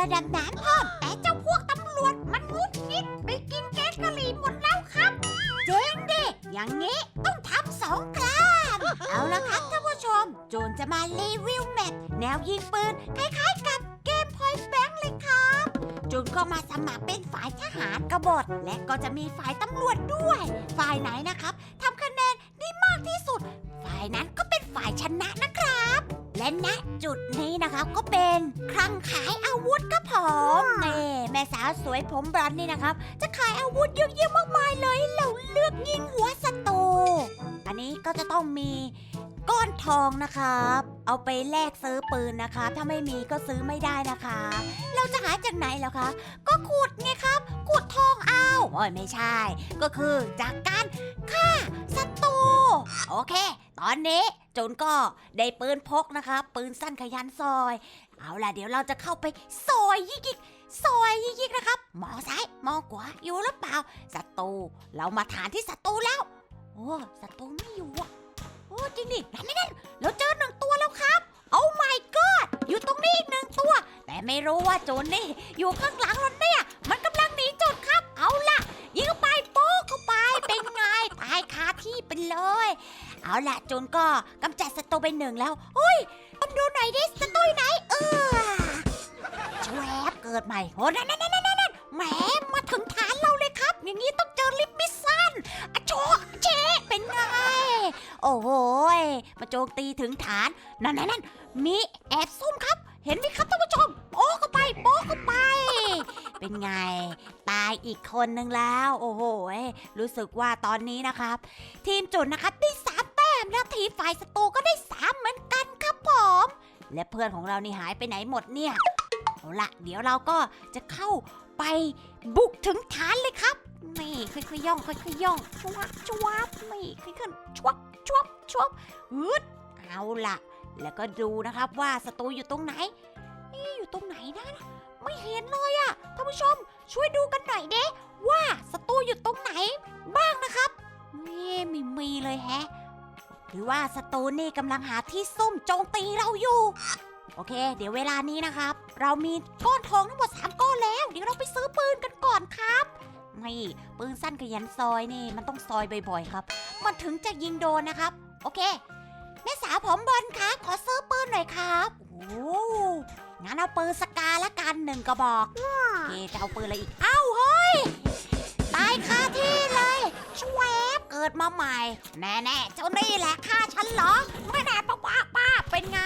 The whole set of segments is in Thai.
รือดน้ำเพิ่มแต่เจ้าพวกตำรวจมันงุดงิดไปกินแก๊สกะหรี่หมดแล้วครับเจงดิอย่างนี้ต้องทำสองกรามเอาละครับท่านผู้ชม โจนจะมารีวิวแมปแนวยิงปืนคล้ายๆกับเกมพอยต์แบงค์เลยครับจูนก็มาสมัครเป็นฝ่ายทหารกบฏและก็จะมีฝ่ายตำรวจด้วย ฝ่ายไหนนะครับ จุดนี้นะครับก็เป็นคลังขายอาวุธครับผมนี่แม่สาวสวยผมบลอนด์นี่นะครับ จะขายอาวุธเยอะแยะมากมายเลยให้เราเลือกยิงหัวศัตรูอันนี้ก็จะต้องมีก้อนทองนะครับ เอาไปแลกซื้อปืนนะคะ ถ้าไม่มีก็ซื้อไม่ได้นะคะ เราจะหาจากไหนเหรอคะ ก็ขุดไงครับ ขุดทองเอาโอ้ยไม่ใช่ ก็คือจากการฆ่าศัตรูโอเค ตอนนี้ จนก็ได้ปืนพกนะคะ ปืนสั้นขยันซอย เอาล่ะเดี๋ยวเราจะเข้าไปซอยยิกยิกซอยยิกยิกนะครับ มองซ้ายมองขวาอยู่หรือเปล่าศัตรูเรามาฐานที่ศัตรูแล้ว โอ้ศัตรูไม่อยู่อะโอ้จริงดินั่นนั่นเราเจอหนึ่งตัวแล้วครับโอ้ my god อยู่ตรงนี้อีกหนึ่งตัว แต่ไม่รู้ว่าโจรนี่ อยู่ข้างหลังเราเนี่ย มันกำลังหนีโจรครับ เอาล่ะยิงเข้าไปโป๊กเข้าไปเป็นไงตายคาที่ไปเลย เอาละโจรก็กำจัดศัตรูไปหนึ่งแล้วเฮ้ยต้องดูหน่อยดิศัตรูอยู่ไหน เออชวบเกิดใหม่โอ้นั่นนั่นนั่นนั่นแหมมาถึงฐานเราเลยครับ อย่างนี้ต้องเจอลิฟต์มิสซันอะโจเจเป็นไง โอ้โหมาโจมตีถึงฐาน นั่นนั่นนั่นมีแอบซุ่มครับ เห็นไหมครับท่านผู้ชมโป๊เข้าไปโป๊เข้าไป เป็นไง ตายอีกคนนึงแล้ว โอ้โหรู้สึกว่าตอนนี้นะครับ ทีมจุดนะครับได้ส แต้มแล้วทีฝ่ายศัตรูก็ได้สามเหมือนกันครับผม และเพื่อนของเรานี่หายไปไหนหมดเนี่ยเอาละเดี๋ยวเราก็จะเข้าไปบุกถึงฐานเลยครับ นี่ค่อยๆย่องค่อยๆย่องชวับชวับนี่ค่อยๆชวับชวับชวับฮึดเอาละแล้วก็ดูนะครับว่าศัตรูอยู่ตรงไหนเอ๊ะอยู่ตรงไหนนะไม่เห็นเลยอะท่านผู้ชม ช่วยดูกันหน่อยเด้ว่าศัตรูอยู่ตรงไหนบ้างนะครับนี่ไม่มีเลยแฮะ หรือว่าศัตรูนี่กำลังหาที่ซุ่มโจมตีเราอยู่ โอเค เดี๋ยวเวลานี้นะครับ เรามีก้อนทองทั้งหมด3ก้อนแล้ว เดี๋ยวเราไปซื้อปืนกันก่อนครับนี่ปืนสั้นขยันซอยนี่ มันต้องซอยบ่อยๆครับ มันถึงจะยิงโดนนะครับ โอเคแม่สาวผมบอลคะขอซื้อปืนหน่อยครับโอ้โหงั้นเอาปืนสกาละกันหนึ่งกระบอกโอเคจะเอาปืนอะไรอีกเอ้าเฮ้ยตายคาที่ ดมาใหม่ แน่ๆเจ้านี่แหละฆ่าฉันเหรอ ไม่แน่ป้าป้าป้าเป็นไง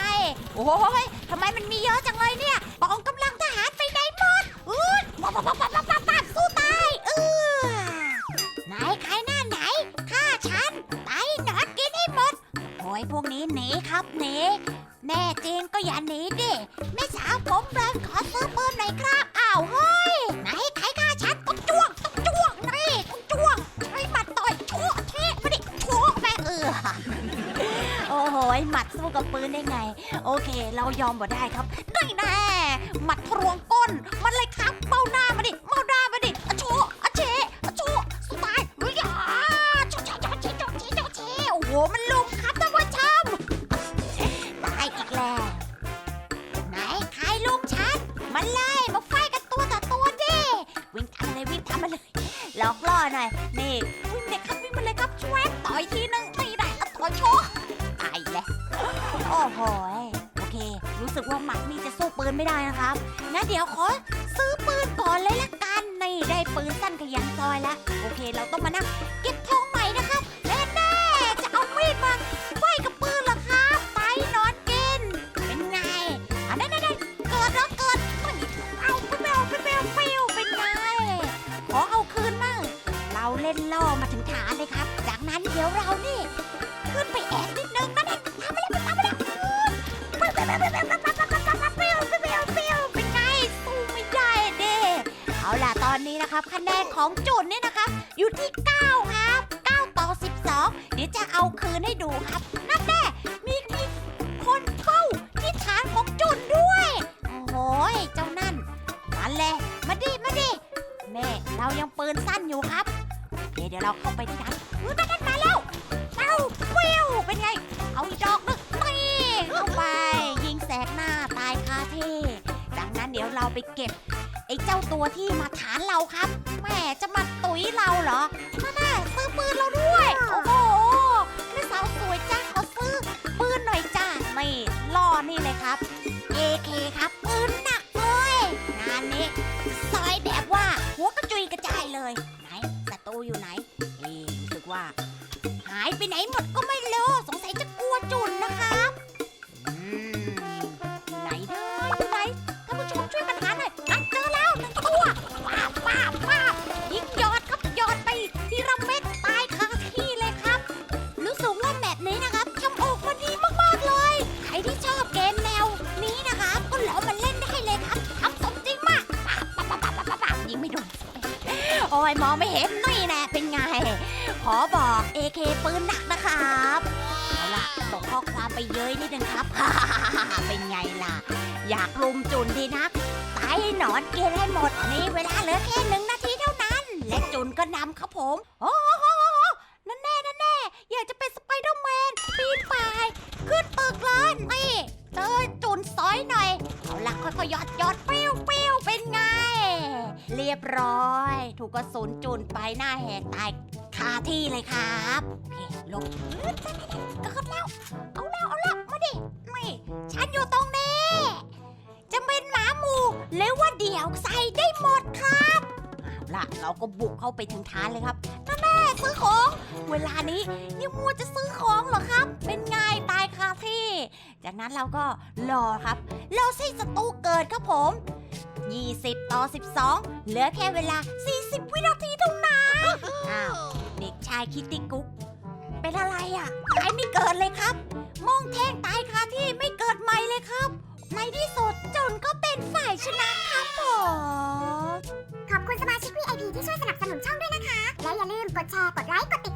โอ้ยทำไมมันมีเยอะจังเลยเนี่ยกองกำลังทหารไปไหนหมดอืดป้าป้าป้าป้าป้าป้าป้าสู้ตายเออไหนใครหน้าไหนฆ่าฉันตายหนอนกินให้หมดโอ้ยพวกนี้หนีครับหนีแน่จริงก็อย่าหนีดิแม่สาวผมเบินขอซื้อปืนหน่อยครับอ้าวเฮ้ โอ้โหมัดสู้กับปืนได้ไง โอเค เรายอมบ่ได้ครับนี่แน่หมัดทะลวงก้น มันเลยครับเบ้าหน้ามาดิเบ้าหน้ามาดิอะโชะอะเชอะโชะสไตล์เฮ้ยอ่าโชะโชะโชะเชะโชะเชะโชะเชโอ้โหมันลุมครับท่านผู้ชมตายอีกแล้วไหนใครลุมฉันมันเลยมาไฟกันตัวต่อตัวดิวิ่งทำอะไรวิ่งทำอะไรหลอกล่อหน่อยนี่วิ่งเลยครับวิ่งมาเลยครับช่วยต่อยทีนึง โอ้โหยโอเค รู้สึกว่าหมัดนี่จะสู้ปืนไม่ได้นะครับงั้นเดี๋ยวขอซื้อปืนก่อนเลยละกันนี่ได้ปืนสั้นขยันซอยแล้วโอเค เราต้องมานั่งเก็บทองใหม่นะครับแน่แน่ๆจะเอามีดมาไฟกับปืนเหรอครับไปนอนกิน เป็นไงอันนั้นนั่นเกิดแล้วเกิดเฮ้เอาไปเบลไปเบลเปลวเป็นไงขอเอาคืนมั่งเราเล่นล่อมาถึงฐานเลยครับ จากนั้นเดี๋ยวเรานี่ ขึ้นไปแอบนิดนึงนั่นเอง เป็นไงสู้ไม่ได้เด้เอาล่ะตอนนี้นะครับคะแนนของจุนเนี่ยนะครับอยู่ที่ 9 ครับ 9 ต่อ 12 เดี๋ยวจะเอาคืนให้ดูครับนั่นแน่มีกี่คนเข้าที่ฐานของจุนด้วย โอ้โหเจ้านั่นมาเลยมาดิมาดิแม่เรายังปืนสั้นอยู่ครับเดี๋ยวเราเข้าไปที่ฐานอุ้ยมาดันมาแล้วเอ้าวิวเป็นไง เอาดอกนึ ไปเก็บ ไอ้เจ้าตัวที่มาฐานเราครับแหมจะมาตุ๋ยเราเหรอมาแน่ซื้อปืนเราด้วย โอ้โห อ้ยมองไม่เห็นนี่แน่เป็นไง ขอบอก AK ปืนหนักนะครับเอาล่ะส่งข้อความไปเย้ยนิดนึงครับ เป็นไงล่ะ อยากลุมจุนดีนักตายหนอนเกลียนให้หมดนี่เวลาเหลือแค่หนึ่งนาทีเท่านั้น และจุนก็นำครับผม โอ้โหนั่นแน่นั่นแน่อยากจะเป็นสไปเดอร์แมนปีนป่ายขึ้นตึกเลยนี่เจอจุนซอยหน่อย เอาล่ะค่อยๆยอดยอดปิ้วปิ้ว เรียบร้อย ถูกกระสุนจุนไปหน้าแหกตายคาที่เลยครับโอเคลงเกิดแล้ว เอาแล้วเอาแล้วมาดินี่ฉันอยู่ตรงนี้ จะเป็นหมาหมูหรือว่าเดี่ยวใส่ได้หมดครับเอาล่ะเราก็บุกเข้าไปถึงฐานเลยครับแน่ซื้อของ เวลานี้ยังมัวจะซื้อของเหรอครับ เป็นไงตายคาที่ จากนั้นเราก็รอครับรอให้ศัตรูเกิดครับผม 20 ต่อ 12 เหลือแค่เวลา 40 วินาทีเท่านั้น อ้าว เด็กชายคิตติกุ๊ก เป็นอะไรอะตายไม่เกิดเลยครับ มองแท่งตายคาที่ไม่เกิดใหม่เลยครับ ในที่สุดจนก็เป็นฝ่ายชนะครับผม ขอบคุณสมาชิก VIP ที่ช่วยสนับสนุนช่องด้วยนะคะ และอย่าลืมกดแชร์ กดไลค์ กดติด